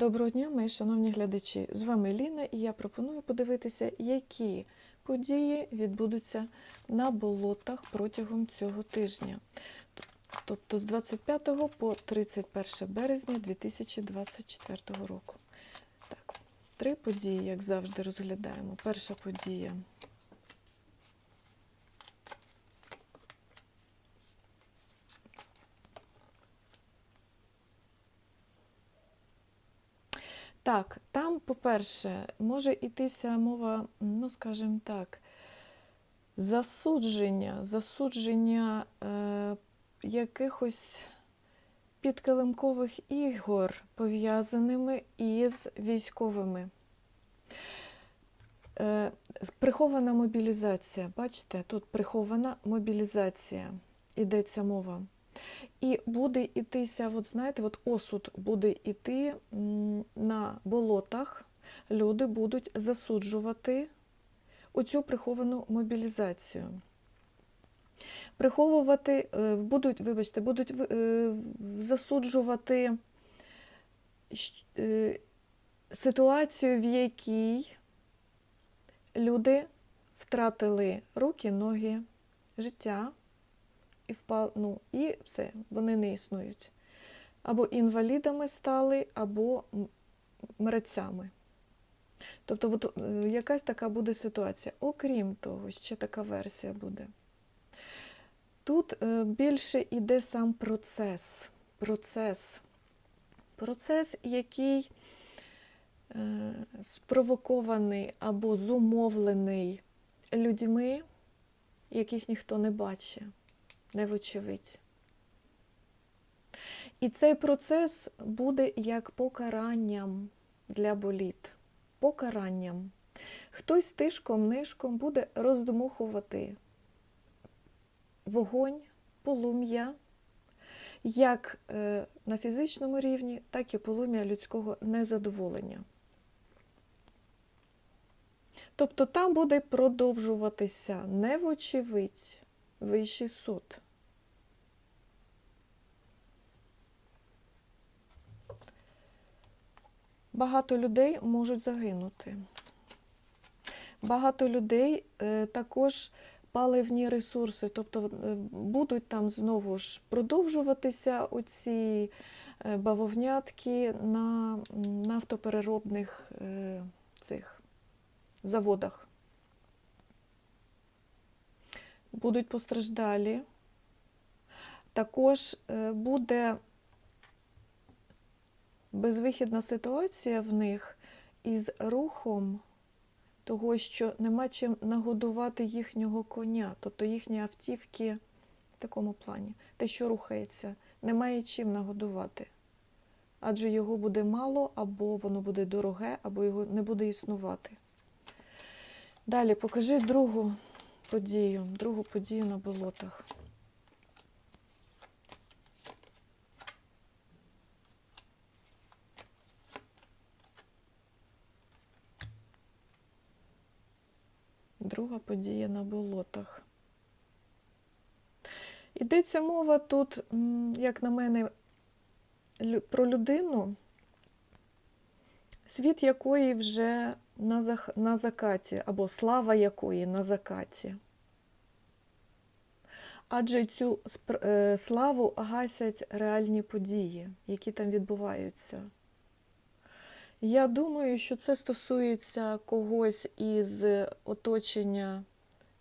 Доброго дня, мої шановні глядачі! З вами Ліна, і я пропоную подивитися, які події відбудуться на болотах протягом цього тижня, тобто з 25 по 31 березня 2024 року. Так, три події, як завжди, розглядаємо. Перша подія. Так, там, по-перше, може йтися мова, ну, скажімо так, засудження, засудження е, якихось підкилимкових ігор, пов'язаними із військовими. Е, прихована мобілізація. Бачите, тут прихована мобілізація, йдеться мова. І буде йтися, от знаєте, от осуд буде йти на болотах, люди будуть засуджувати оцю приховану мобілізацію. Приховувати, е, будуть, вибачте, будуть е, засуджувати е, ситуацію, в якій люди втратили руки, ноги, життя і впав, ну, і все, вони не існують. Або інвалідами стали, або м- мрецями. Тобто, от, е, якась така буде ситуація. Окрім того, ще така версія буде. Тут е, більше йде сам процес. Процес, процес який е, спровокований або зумовлений людьми, яких ніхто не бачить не вочевидь. І цей процес буде як покаранням для боліт. Покаранням. Хтось тишком-нишком буде роздмухувати вогонь, полум'я, як е, на фізичному рівні, так і полум'я людського незадоволення. Тобто там буде продовжуватися не вочевидь, Вищий суд. Багато людей можуть загинути. Багато людей е, також паливні ресурси, тобто е, будуть там знову ж продовжуватися оці е, бавовнятки на нафтопереробних цих заводах будуть постраждалі. Також е, буде безвихідна ситуація в них із рухом того, що нема чим нагодувати їхнього коня, тобто їхні автівки в такому плані, те, що рухається, немає чим нагодувати. Адже його буде мало, або воно буде дороге, або його не буде існувати. Далі покажи другу подію, другу подію на болотах. Друга подія на болотах. Йдеться мова тут, як на мене, про людину, світ якої вже на, зах... на закаті, або слава якої на закаті. Адже цю е, славу гасять реальні події, які там відбуваються. Я думаю, що це стосується когось із оточення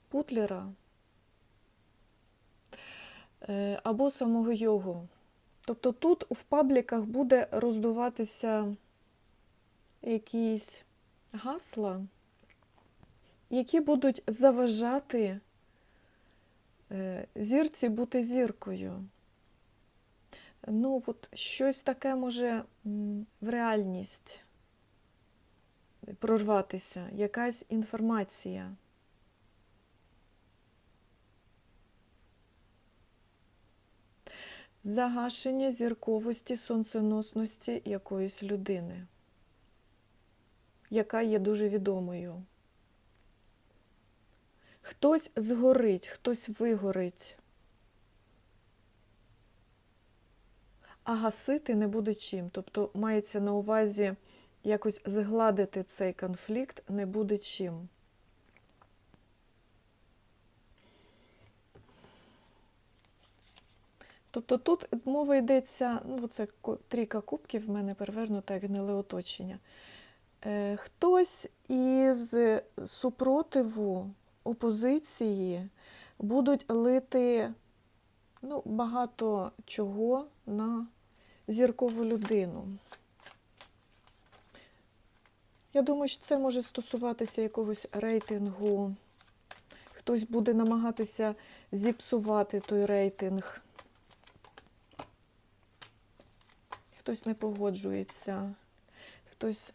Путлера е, або самого його. Тобто тут в пабліках буде роздуватися якісь гасла, які будуть заважати е, зірці бути зіркою. Ну, от щось таке може в реальність прорватися, якась інформація. Загашення зірковості, сонценосності якоїсь людини, яка є дуже відомою. Хтось згорить, хтось вигорить. а гасити не буде чим. Тобто мається на увазі якось згладити цей конфлікт не буде чим. Тобто тут мова йдеться, ну це трійка кубків в мене перевернута як гниле оточення. Е, хтось із супротиву опозиції будуть лити ну, багато чого на зіркову людину. Я думаю, що це може стосуватися якогось рейтингу. Хтось буде намагатися зіпсувати той рейтинг. Хтось не погоджується, хтось,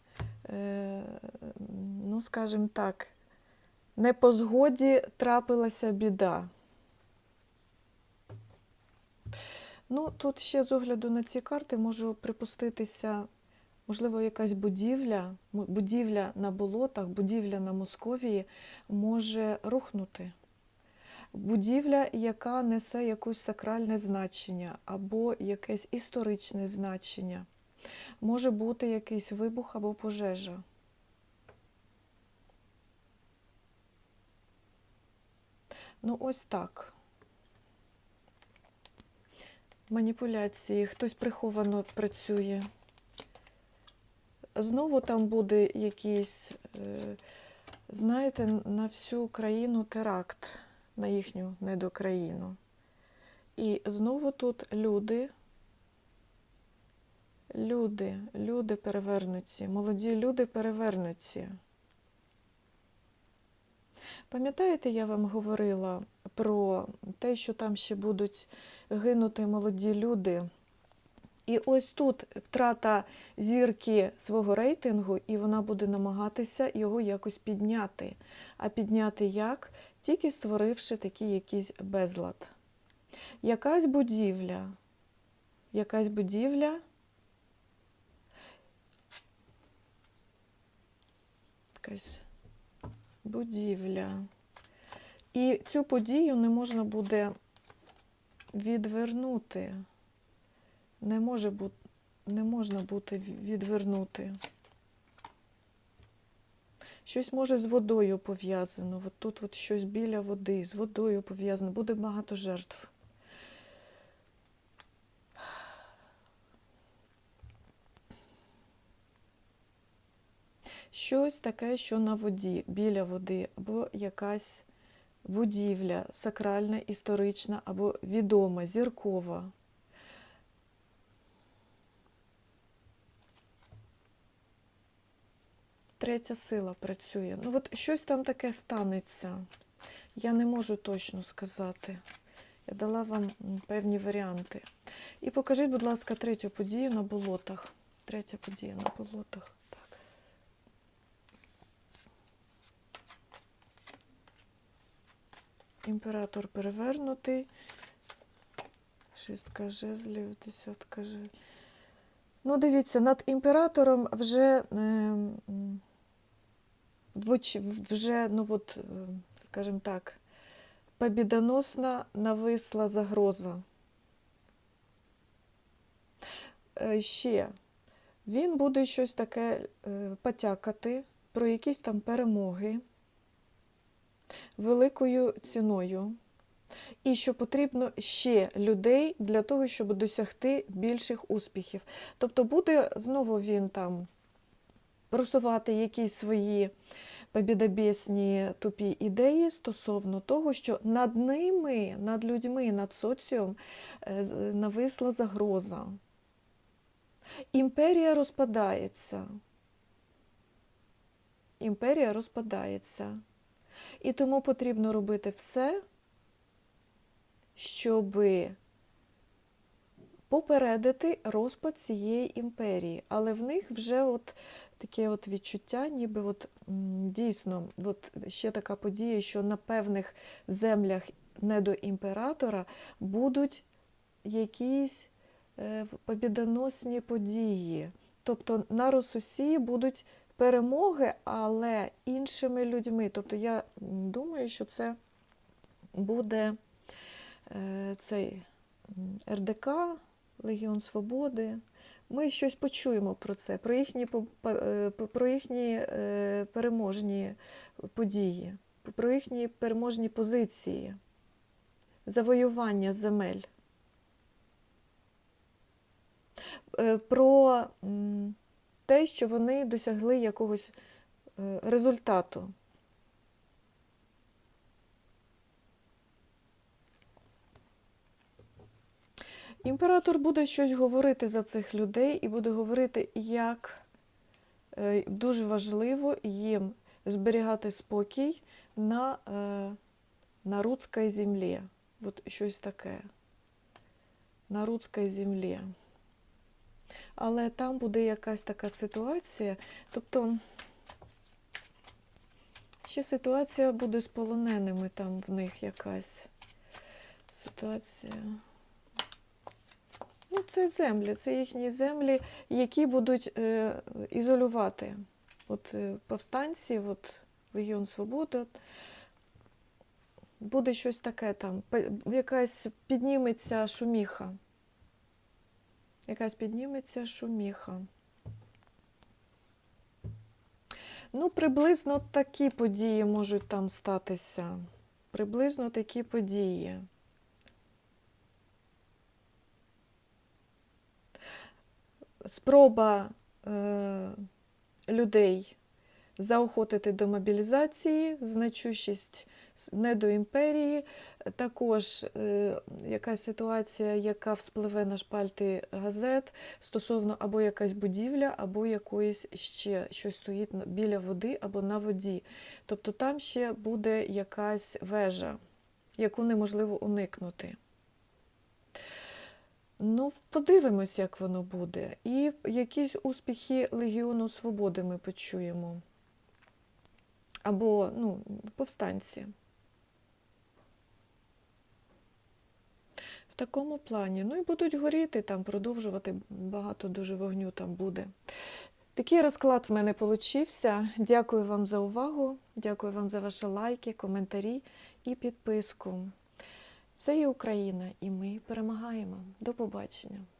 ну, скажімо так, не по згоді трапилася біда. Ну, тут ще з огляду на ці карти можу припуститися, можливо, якась будівля, будівля на болотах, будівля на Московії може рухнути. Будівля, яка несе якесь сакральне значення або якесь історичне значення. Може бути якийсь вибух або пожежа. Ну, ось так. Маніпуляції, хтось приховано працює. Знову там буде якийсь, е, знаєте, на всю країну теракт, на їхню недокраїну. І знову тут люди, люди, люди перевернуті, молоді люди перевернуті. Пам'ятаєте, я вам говорила про те, що там ще будуть гинути молоді люди. І ось тут втрата зірки свого рейтингу, і вона буде намагатися його якось підняти. А підняти як? Тільки створивши такий якийсь безлад. Якась будівля, якась будівля. Якась будівля. І цю подію не можна буде відвернути. Не може бути, не можна бути відвернути. Щось може з водою пов'язано. От тут от щось біля води, з водою пов'язано. Буде багато жертв. Щось таке, що на воді, біля води, або якась будівля сакральна, історична, або відома, зіркова. Третя сила працює. Ну, от щось там таке станеться. Я не можу точно сказати. Я дала вам певні варіанти. І покажіть, будь ласка, третю подію на болотах. Третя подія на болотах. Імператор перевернутий. Шістка жезлів, десятка жезлів. Ну, дивіться, над імператором вже, е, вже ну от, е, скажімо так, побідоносна нависла загроза. Е, Ще він буде щось таке е, потякати про якісь там перемоги великою ціною. І що потрібно ще людей для того, щоб досягти більших успіхів. Тобто буде знову він там просувати якісь свої побідобєсні тупі ідеї стосовно того, що над ними, над людьми, над соціум е, нависла загроза. Імперія розпадається. Імперія розпадається. І тому потрібно робити все, щоб попередити розпад цієї імперії. Але в них вже от таке от відчуття, ніби от, дійсно от ще така подія, що на певних землях недоімператора будуть якісь е, побідоносні події. Тобто на Росусії будуть перемоги, але іншими людьми. Тобто я думаю, що це буде е, цей РДК Легіон Свободи. Ми щось почуємо про це, про їхні, е, про їхні е, переможні події, про їхні переможні позиції, завоювання земель. Про те, що вони досягли якогось е, результату. Імператор буде щось говорити за цих людей і буде говорити, як е, дуже важливо їм зберігати спокій на, е, на рудській землі. От щось таке. На рудській землі. Але там буде якась така ситуація. Тобто, ще ситуація буде з полоненими, там в них якась ситуація. Ну, це землі, це їхні землі, які будуть е, ізолювати от, е, повстанців, от, Легіон Свободи. Буде щось таке там, якась підніметься шуміха. Якась підніметься шуміха. Ну, приблизно такі події можуть там статися. Приблизно такі події. Спроба е, людей заохотити до мобілізації, значущість не до імперії. Також е, якась ситуація, яка вспливе на шпальти газет стосовно або якась будівля, або якоїсь ще щось стоїть біля води або на воді. Тобто там ще буде якась вежа, яку неможливо уникнути. Ну, подивимось, як воно буде. І якісь успіхи Легіону Свободи ми почуємо. Або ну, повстанці. В такому плані. Ну і будуть горіти там, продовжувати, багато дуже вогню там буде. Такий розклад в мене получився. Дякую вам за увагу, дякую вам за ваші лайки, коментарі і підписку. Це є Україна, і ми перемагаємо. До побачення.